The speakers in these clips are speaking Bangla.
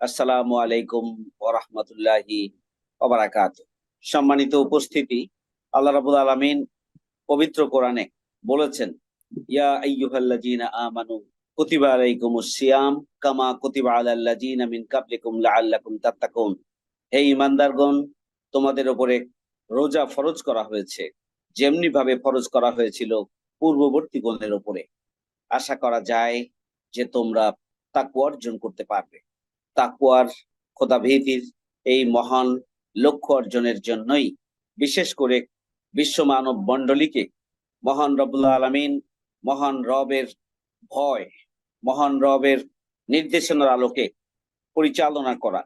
আসসালামু আলাইকুম ওরহমতুল্লাহি সম্মানিত উপস্থিতি, আল্লাহ রাবুল আলামিন পবিত্র কোরআনে বলেছেন, ইয়া কামা তোমাদের উপরে রোজা ফরজ করা হয়েছে যেমনি ভাবে ফরজ করা হয়েছিল পূর্ববর্তী গণের উপরে। আশা করা যায় যে তোমরা তাকওয়া অর্জন করতে পারবে। তাকুয়ার খোদাভীতির এই মহান লক্ষ্য অর্জনের জন্যই, বিশেষ করে বিশ্ব মানব মণ্ডলীকে মহান রবুল্লা আলমিন, মহান রবের ভয়, মহান রবের নির্দেশনার আলোকে পরিচালনা করা,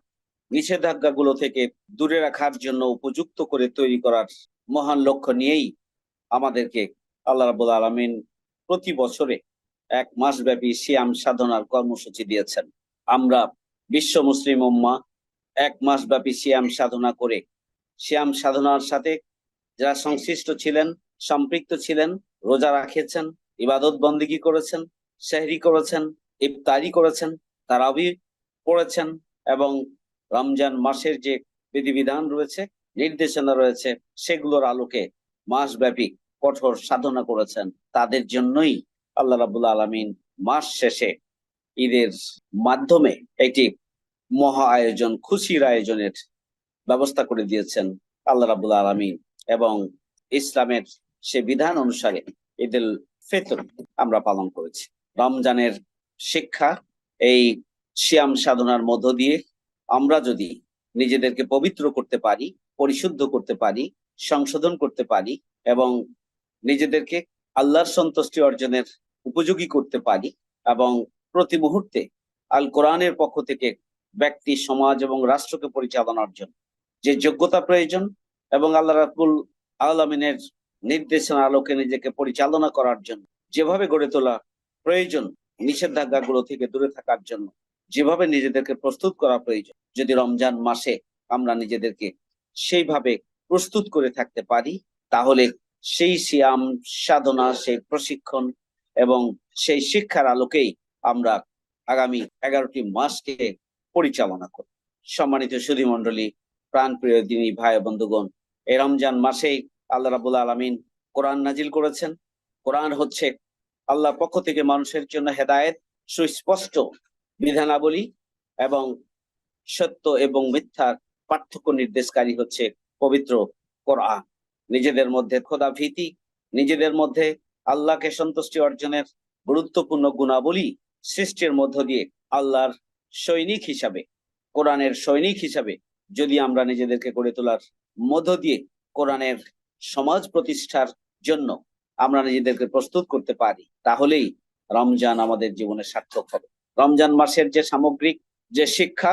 নিষেধাজ্ঞাগুলো থেকে দূরে রাখার জন্য উপযুক্ত করে তৈরি করার মহান লক্ষ্য নিয়েই আমাদেরকে আল্লাহ রাবুল আলমিন প্রতি বছরে এক মাসব্যাপী সিয়াম সাধনার কর্মসূচি দিয়েছেন। আমরা বিশ্ব মুসলিম উম্মা এক মাস ব্যাপী সিয়াম সাধনা করে। সিয়াম সাধনার সাথে যারা সংশ্লিষ্ট ছিলেন, সম্পৃক্ত ছিলেন, রোজা রাখেছেন ইবাদত বন্দিগি করেছেন, সেহরি করেছেন, ইফতারি করেছেন, তারাবি পড়েছেন এবং রমজান মাসের যে বিধিবিধান রয়েছে, নির্দেশনা রয়েছে, সেগুলোর আলোকে মাসব্যাপী কঠোর সাধনা করেছেন। তাদের জন্যই আল্লাহ রাবুল আলমিন মাস শেষে ঈদের মাধ্যমে একটি মহা আয়োজন, খুশির আয়োজনের ব্যবস্থা করে দিয়েছেন আল্লাহ রাবুল আলমিন এবং ইসলামের সে বিধান অনুসারে ঈদুল ফিতর আমরা পালন করেছি। রমজানের শিক্ষা এই শিয়াম সাধনার মধ্য দিয়ে আমরা যদি নিজেদেরকে পবিত্র করতে পারি, পরিশুদ্ধ করতে পারি, সংশোধন করতে পারি এবং নিজেদেরকে আল্লাহর সন্তুষ্টি অর্জনের উপযোগী করতে পারি এবং প্রতি মুহূর্তে আল কোরআনের পক্ষ থেকে ব্যক্তি, সমাজ এবং রাষ্ট্রকে পরিচালনার জন্য যে যোগ্যতা প্রয়োজন এবং আল্লাহ রাকুল আলমিনের নির্দেশনা আলোকে নিজেকে পরিচালনা করার জন্য, যেভাবে গড়ে তোলা প্রয়োজন, নিষেধাজ্ঞাগুলো থেকে দূরে থাকার জন্য, যেভাবে নিজেদেরকে প্রস্তুত করা প্রয়োজন, যদি রমজান মাসে আমরা নিজেদেরকে সেইভাবে প্রস্তুত করে থাকতে পারি, তাহলে সেই সিয়াম, সাধনা, সেই প্রশিক্ষণ এবং সেই শিক্ষার আলোকেই আমরা আগামী এগারোটি মাসকে পরিচালনা করব সম্মানিত সুধী মন্ডলী প্রাণ প্রিয় দিনী ভাই বন্ধুগণ, এই রমজান মাসেই আল্লাহ রাবুল আলমিন কোরআন নাজিল করেছেন। কোরআন হচ্ছে আল্লাহর পক্ষ থেকে মানুষের জন্য হেদায়েত, সুস্পষ্ট বিধানাবলী এবং সত্য এবং মিথ্যার পার্থক্য নির্দেশকারী হচ্ছে পবিত্র কোরআন। নিজেদের মধ্যে খোদা ভীতি, নিজেদের মধ্যে আল্লাহকে সন্তুষ্টি অর্জনের গুরুত্বপূর্ণ গুণাবলী সৃষ্টির মধ্য দিয়ে আল্লাহর সৈনিক হিসাবে, কোরআনের সৈনিক হিসাবে যদি আমরা নিজেদেরকে গড়ে তোলার মধ্য দিয়ে কোরআনের সমাজ প্রতিষ্ঠার জন্য আমরা নিজেদেরকে প্রস্তুত করতে পারি, তাহলেই রমজান আমাদের জীবনে সার্থক হবে। রমজান মাসের যে সামগ্রিক যে শিক্ষা,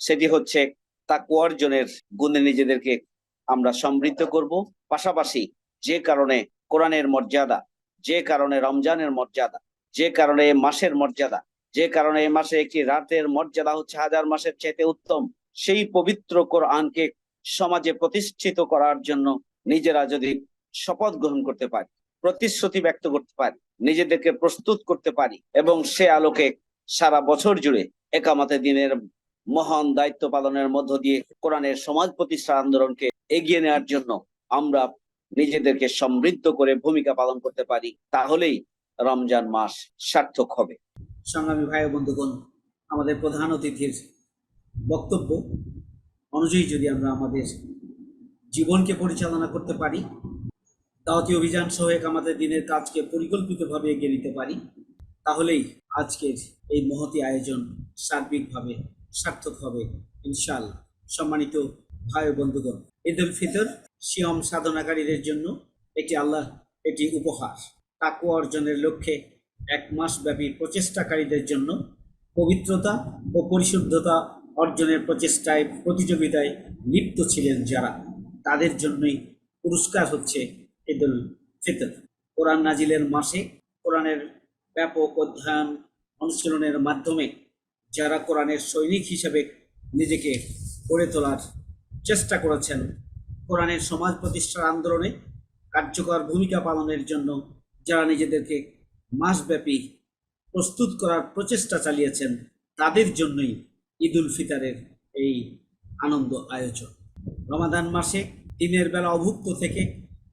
সেটি হচ্ছে তাকু অর্জনের গুণে নিজেদেরকে আমরা সমৃদ্ধ করব। পাশাপাশি যে কারণে কোরআনের মর্যাদা, যে কারণে রমজানের মর্যাদা যে কারণে মাসের মর্যাদা, যে কারণে এই মাসে একটি রাতের মর্যাদা হচ্ছে হাজার মাসের চাইতে উত্তম। সেই পবিত্র কোরআনকে সমাজে প্রতিষ্ঠিত করার জন্য নিজেরা যদি শপথ গ্রহণ করতে পারি, প্রতিশ্রুতি ব্যক্ত করতে পারি, নিজেদেরকে প্রস্তুত করতে পারি এবং সে আলোকে সারা বছর জুড়ে একামাতে দিনের মহান দায়িত্ব পালনের মধ্য দিয়ে কোরআনের সমাজ প্রতিষ্ঠা আন্দোলনকে এগিয়ে নেওয়ার জন্য আমরা নিজেদেরকে সমৃদ্ধ করে ভূমিকা পালন করতে পারি, তাহলেই রমজান মাস সার্থক হবে। সংগ্রামী ভাই বন্ধুগণ, আমাদের প্রধান অতিথির বক্তব্য অনুযায়ী যদি আমরা আমাদের জীবনকে পরিচালনা করতে পারি, দাওয়াতি অভিযান সহ এক আমাদের দিনের কাজকে পরিকল্পিতভাবে এগিয়ে নিতে পারি, তাহলেই আজকের এই মহতি আয়োজন সার্বিকভাবে সার্থক হবে ইনশাল। সম্মানিত ভাই বন্ধুগণ, ঈদ উল ফিতর সিয়ম সাধনাকারীদের জন্য একটি আল্লাহ এটি উপহার। তাকু অর্জনের লক্ষ্যে এক মাস ব্যাপী প্রচেষ্টাকারীদের জন্য পবিত্রতা ও পরিশুদ্ধতা অর্জনের প্রচেষ্টায় প্রতিযোগিতায় লিপ্ত ছিলেন যারা। তাদের জন্যই পুরস্কার হচ্ছে ঈদুল ফিতর। কোরআন নাজিলের মাসে কোরআনের ব্যাপক অধ্যয়ন অনুশীলনের মাধ্যমে যারা কোরআনের সৈনিক হিসেবে নিজেকে গড়ে তোলার চেষ্টা করেছেন, কোরআনের সমাজ প্রতিষ্ঠার আন্দোলনে কার্যকর ভূমিকা পালনের জন্য যারা নিজেদেরকে মাসব্যাপী প্রস্তুত করার প্রচেষ্টা চালিয়েছেন, তাদের জন্যই ঈদ উল ফিতরের এই আনন্দ আয়োজন। রমাদান মাসে দিনের বেলা অভুক্ত থেকে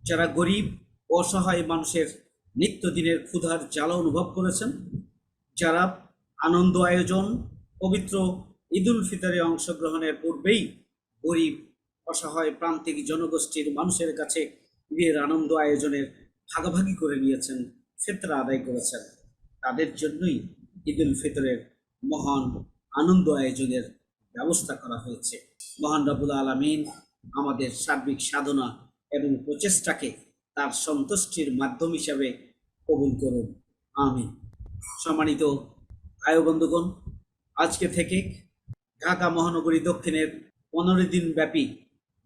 যারা গরিব, অসহায় মানুষের নিত্যদিনের ক্ষুধার জ্বালা অনুভব করেছেন, যারা আনন্দ আয়োজন, পবিত্র ঈদ উল ফিতরে অংশগ্রহণের পূর্বেই গরিব, অসহায় প্রান্তিক জনগোষ্ঠীর মানুষের কাছে ঈদের আনন্দ আয়োজনের ভাগাভাগি করে নিয়েছেন, ফেতরা আদায় করেছেন। তাদের জন্যই ঈদ উল ফিতরের মহান আনন্দ আয়োজনের ব্যবস্থা করা হয়েছে। মহান রাবুল আলমিন আমাদের সার্বিক সাধনা এবং প্রচেষ্টাকে তার সন্তুষ্টির মাধ্যম হিসাবে কবুল করুন। আমিন। সম্মানিত আয় বন্ধুগণ, আজকে থেকে ঢাকা মহানগরী দক্ষিণের পনেরো দিন ব্যাপী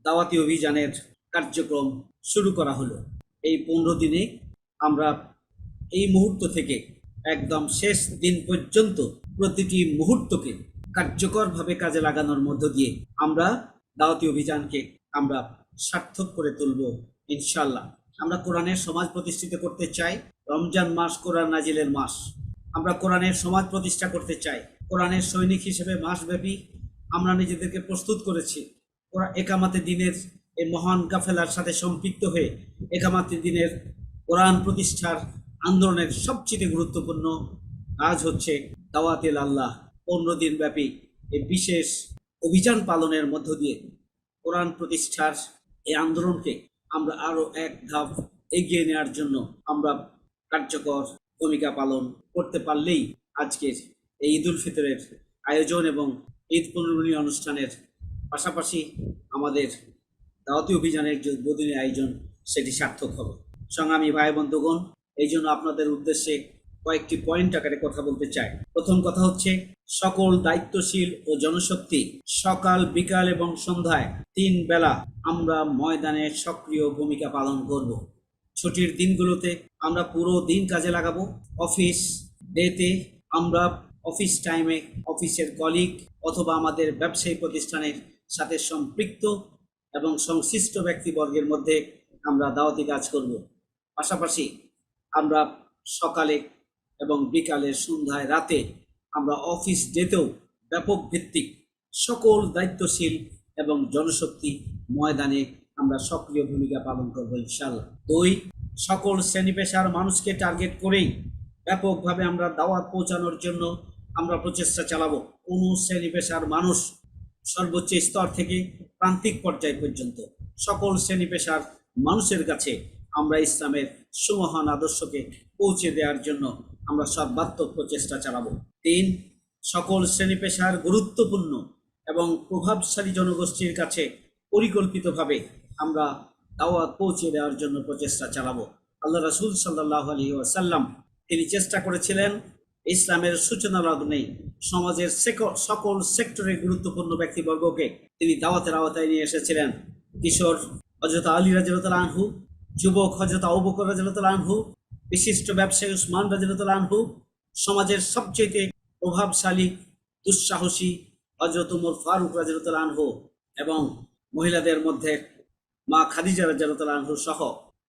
দাওয়াতি অভিযানের কার্যক্রম শুরু করা হলো। এই পনেরো দিনে আমরা এই মুহূর্ত থেকে একদম শেষ দিন পর্যন্ত প্রতিটি মুহূর্তকে কার্যকরভাবে কাজে লাগানোর মধ্য দিয়ে আমরা দাওয়াতি অভিযানকে আমরা সার্থক করে তুলব ইনশাল্লাহ আমরা কোরআনের সমাজ প্রতিষ্ঠিত করতে চাই, রমজান মাস কোরআন নাজিলের মাস। আমরা কোরআনের সমাজ প্রতিষ্ঠা করতে চাই, কোরআনের সৈনিক হিসেবে মাসব্যাপী আমরা নিজেদেরকে প্রস্তুত করেছি। ওরা একামাতে দিনের এই মহান কাফেলার সাথে সম্পৃক্ত হয়ে একামাতে দিনের কোরআন প্রতিষ্ঠার আন্দোলনের সবচেয়ে গুরুত্বপূর্ণ কাজ হচ্ছে দাওয়াতেল আল্লাহ পনেরো দিন ব্যাপী এই বিশেষ অভিযান পালনের মধ্য দিয়ে কোরআন প্রতিষ্ঠার এই আন্দোলনকে আমরা আরও এক ধাপ এগিয়ে নেওয়ার জন্য আমরা কার্যকর ভূমিকা পালন করতে পারলেই আজকের এই ঈদ উল ফিতরের আয়োজন এবং ঈদ পুনর্মিলনী অনুষ্ঠানের পাশাপাশি আমাদের দাওয়াতি অভিযানের যে উদ্বোধনী আয়োজন, সেটি সার্থক হবে। সংগ্রামী ভাই বন্ধুগণ, এই জন্য আপনাদের উদ্দেশ্যে কয়েকটি পয়েন্ট আকারে কথা বলতে চাই। প্রথম কথা হচ্ছে, সকল দায়িত্বশীল ও জনশক্তি সকাল, বিকাল এবং সন্ধ্যায় তিন বেলা আমরা ময়দানে সক্রিয় ভূমিকা পালন করব। ছুটির দিনগুলোতে আমরা পুরো দিন কাজে লাগাবো। অফিস ডেতে আমরা অফিস টাইমে অফিসের কলিগ অথবা আমাদের ব্যবসায়ী প্রতিষ্ঠানের সাথে সম্পৃক্ত এবং সংশ্লিষ্ট ব্যক্তিবর্গের মধ্যে আমরা দাওয়াতি কাজ করব। পাশাপাশি আমরা সকালে এবং বিকালে সন্ধ্যায় রাতে আমরা অফিস ডেতেও ব্যাপক ভিত্তিক সকল দায়িত্বশীল এবং জনশক্তি ময়দানে আমরা সক্রিয় ভূমিকা পালন করব ইনশাল্লাহ দুই, সকল শ্রেণি পেশার মানুষকে টার্গেট করেই ব্যাপকভাবে আমরা দাওয়াত পৌঁছানোর জন্য আমরা প্রচেষ্টা চালাবো। কোনো শ্রেণি পেশার মানুষ সর্বোচ্চ স্তর থেকে প্রান্তিক পর্যায় পর্যন্ত সকল শ্রেণি পেশার মানুষের কাছে আমরা ইসলামের সুমহান আদর্শকে পৌঁছে দেওয়ার জন্য আমরা সর্বাত্মক প্রচেষ্টা চালাবো। তিন, সকল শ্রেণি পেশার গুরুত্বপূর্ণ এবং প্রভাবশালী জনগোষ্ঠীর কাছে পরিকল্পিতভাবে আমরা দাওয়াত পৌঁছে দেওয়ার জন্য প্রচেষ্টা চালাবো। আল্লাহ রাসুল সাল্লাহ আলী ওয়াসাল্লাম তিনি চেষ্টা করেছিলেন ইসলামের সূচনা লগ্নে সমাজের সকল সেক্টরের গুরুত্বপূর্ণ ব্যক্তিবর্গকে তিনি দাওয়াতের আওতায় নিয়ে এসেছিলেন। কিশোর হজরত আলী রাজিরতুল আনহু, যুবক হজরত আবুবকর রাজিরতুল আনহু, বিশিষ্ট ব্যবসায়ী উসমান রাজিরতুল আনহু, সমাজের সবচেয়ে প্রভাবশালী, দুঃসাহসী হজরত উমর ফারুক রাজিরতুল আনহু এবং মহিলাদের মধ্যে মা খাদিজা রাজিরতুল আনহু সহ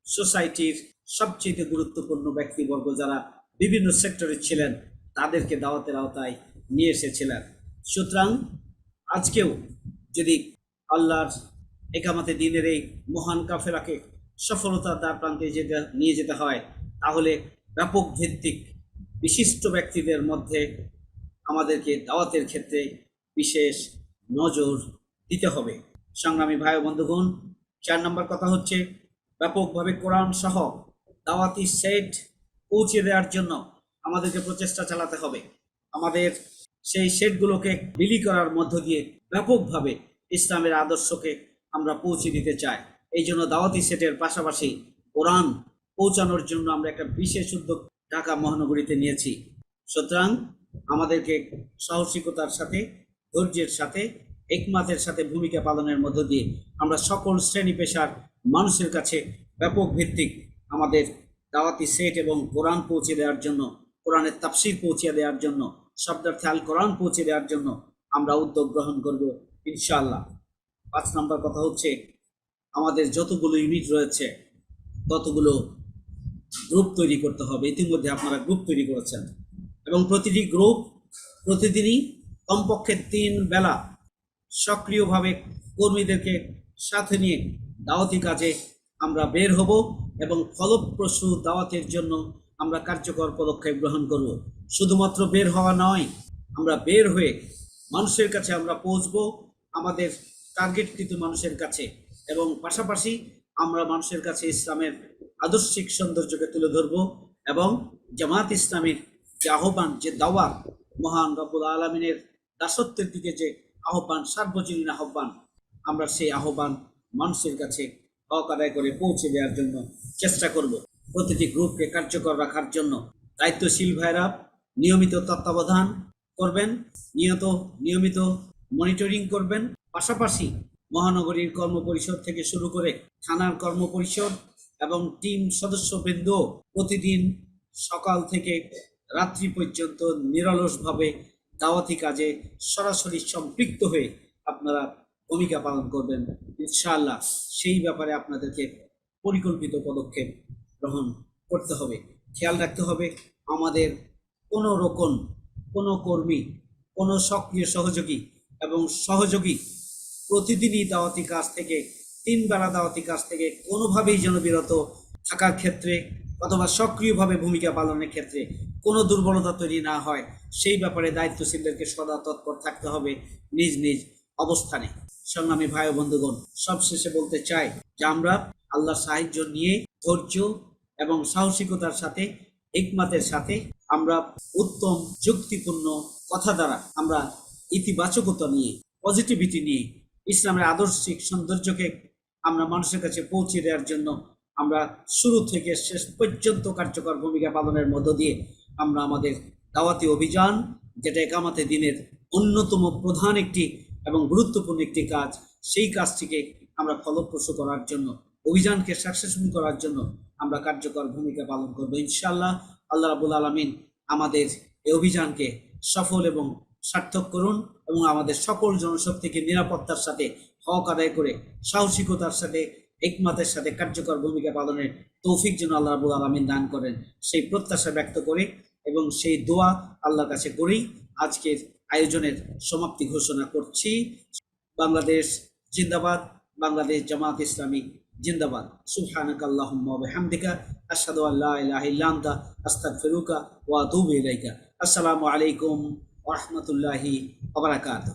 সোসাইটির সবচেয়ে গুরুত্বপূর্ণ ব্যক্তিবর্গ যারা বিভিন্ন সেক্টরে ছিলেন, তাদেরকে দাওয়াতের আওতায় নিয়ে এসেছিলেন। সুতরাং আজকেও যদি আল্লাহর একামাতে দিনের এই মহান কাফেলাকে সফলতার দ্বার প্রান্তে যেতে, নিয়ে যেতে হয়, তাহলে ব্যাপক ভিত্তিক বিশিষ্ট ব্যক্তিদের মধ্যে আমাদেরকে দাওয়াতের ক্ষেত্রে বিশেষ নজর দিতে হবে। সংগ্রামী ভাই বন্ধুগণ, চার নম্বর কথা হচ্ছে, ব্যাপকভাবে কোরআন সহ দাওয়াতি সেট পৌঁছে দেওয়ার জন্য আমাদেরকে প্রচেষ্টা চালাতে হবে। আমাদের সেই সেটগুলোকে বিলি করার মধ্য দিয়ে ব্যাপকভাবে ইসলামের আদর্শকে আমরা পৌঁছে দিতে চাই। এই জন্য দাওয়াতি সেটের পাশাপাশি কোরআন পৌঁছানোর জন্য আমরা একটা বিশেষ উদ্যোগ ঢাকা মহানগরীতে নিয়েছি। সুতরাং আমাদেরকে সাহসিকতার সাথে, ধৈর্যের সাথে একমাতের সাথে ভূমিকা পালনের মধ্য দিয়ে আমরা সকল শ্রেণি পেশার মানুষের কাছে ব্যাপক ভিত্তিক আমাদের দাওয়াতি সেট এবং কোরআন পৌঁছে দেওয়ার জন্য কোরআনের তাফসির পৌঁছে দেওয়ার জন্য, শব্দার্থে আল কোরআন পৌঁছে দেওয়ার জন্য আমরা উদ্যোগ গ্রহণ করব ইনশাআল্লাহ। পাঁচ নম্বর কথা হচ্ছে, আমাদের যতগুলো ইউনিট রয়েছে, ততগুলো গ্রুপ তৈরি করতে হবে। ইতিমধ্যে আপনারা গ্রুপ তৈরি করেছেন। এবং প্রতিটি গ্রুপ প্রতিদিনই কমপক্ষে তিন বেলা সক্রিয়ভাবে কর্মীদেরকে সাথে নিয়ে দাওয়াতি কাজে আমরা বের হব। এবং ফলপ্রসূ দাওয়াতের জন্য আমরা কার্যকর পদক্ষেপ গ্রহণ করব। শুধুমাত্র বের হওয়া নয়, আমরা বের হয়ে মানুষের কাছে আমরা পৌঁছবো আমাদের টার্গেটকৃত মানুষের কাছে এবং পাশাপাশি আমরা মানুষের কাছে ইসলামের আদর্শিক সৌন্দর্যকে তুলে ধরব এবং জামাত ইসলামের যে আহ্বান, যে দাওয়াত মহান রব্বুল আলমিনের দাসত্বের দিকে যে আহ্বান, সার্বজনীন আহ্বান, আমরা সেই আহ্বান মানুষের কাছে হক আদায় করে পৌঁছে দেওয়ার জন্য চেষ্টা করব প্রতিটি গ্রুপকে কার্যকর রাখার জন্য। দায়িত্বশীল ভাইরা নিয়মিত তত্ত্বাবধান করবেন, নিয়ত, নিয়মিত মনিটরিং করবেন। পাশাপাশি মহানগরীর কর্মপরিষদ থেকে শুরু করে থানার কর্মপরিষদ এবং টিম সদস্যবৃন্দ প্রতিদিন সকাল থেকে রাত্রি পর্যন্ত নিরলসভাবে দাওয়াতি কাজে সরাসরি সম্পৃক্ত হয়ে আপনারা ভূমিকা পালন করবেন। ইনশাআল্লাহ সেই ব্যাপারে আপনাদেরকে পরিকল্পিত পদক্ষেপ গ্রহণ করতে হবে। খেয়াল রাখতে হবে, আমাদের কোনো রকম কোনো কর্মী, কোনো সক্রিয় সহযোগী এবং সহযোগী প্রতিদিনই দাওয়াতি কাজ থেকে, তিন বেলা দাওয়াতি কাজ থেকে কোনোভাবেই যেন বিরত থাকার ক্ষেত্রে অথবা সক্রিয়ভাবে ভূমিকা পালনের ক্ষেত্রে কোনো দুর্বলতা তৈরি না হয়। সেই ব্যাপারে দায়িত্বশীলদেরকে সদা তৎপর থাকতে হবে। নিজ নিজ অবস্থানে। সংগ্রামী ভাই বন্ধুগণ, সবশেষে বলতে চাই যে আমরা আল্লাহর সাহায্য নিয়ে, ধৈর্য এবং সাহসিকতার সাথে, হিকমাতের সাথে আমরা উত্তম, যুক্তিপূর্ণ কথা দ্বারা আমরা ইতিবাচকতা নিয়ে পজিটিভিটি নিয়ে, ইসলামের আদর্শিক সৌন্দর্যকে আমরা মানুষের কাছে পৌঁছে দেওয়ার জন্য আমরা শুরু থেকে শেষ পর্যন্ত কার্যকর ভূমিকা পালনের মধ্য দিয়ে আমরা আমাদের দাওয়াতি অভিযান, যেটা একামাতে দিনের অন্যতম প্রধান একটি এবং গুরুত্বপূর্ণ একটি কাজ, সেই কাজটিকে আমরা ফলপ্রসূ করার জন্য, অভিযানকে সাকসেসফুল করার জন্য আমরা কার্যকর ভূমিকা পালন করব। ইনশাল্লাহ আল্লাহ রাবুল আলমিন আমাদের এই অভিযানকে সফল এবং সার্থক করুন এবং আমাদের সকল জনশক্তিকে নিরাপত্তার সাথে, হক আদায় করে, সাহসিকতার সাথে, একমাতের সাথে কার্যকর ভূমিকা পালনের তৌফিক যেন আল্লাহ রাবুল আলমিন দান করেন, সেই প্রত্যাশা ব্যক্ত করে এবং সেই দোয়া আল্লাহর কাছে করেই আজকের আয়োজনের সমাপ্তি ঘোষণা করছি। বাংলাদেশ জিন্দাবাদ, বাংলাদেশ জামাত ইসলামী জিন্দাবাদ। সুবহানাক আল্লাহুম্মা ওয়া বিহামদিকা, আশহাদু আল্লা ইলাহা ইল্লা আনতা, আস্তাগফিরুকা ওয়া আতুবু ইলাইকা। আসসালামু আলাইকুম ওয়া রাহমাতুল্লাহি ওয়া বারাকাতুহু।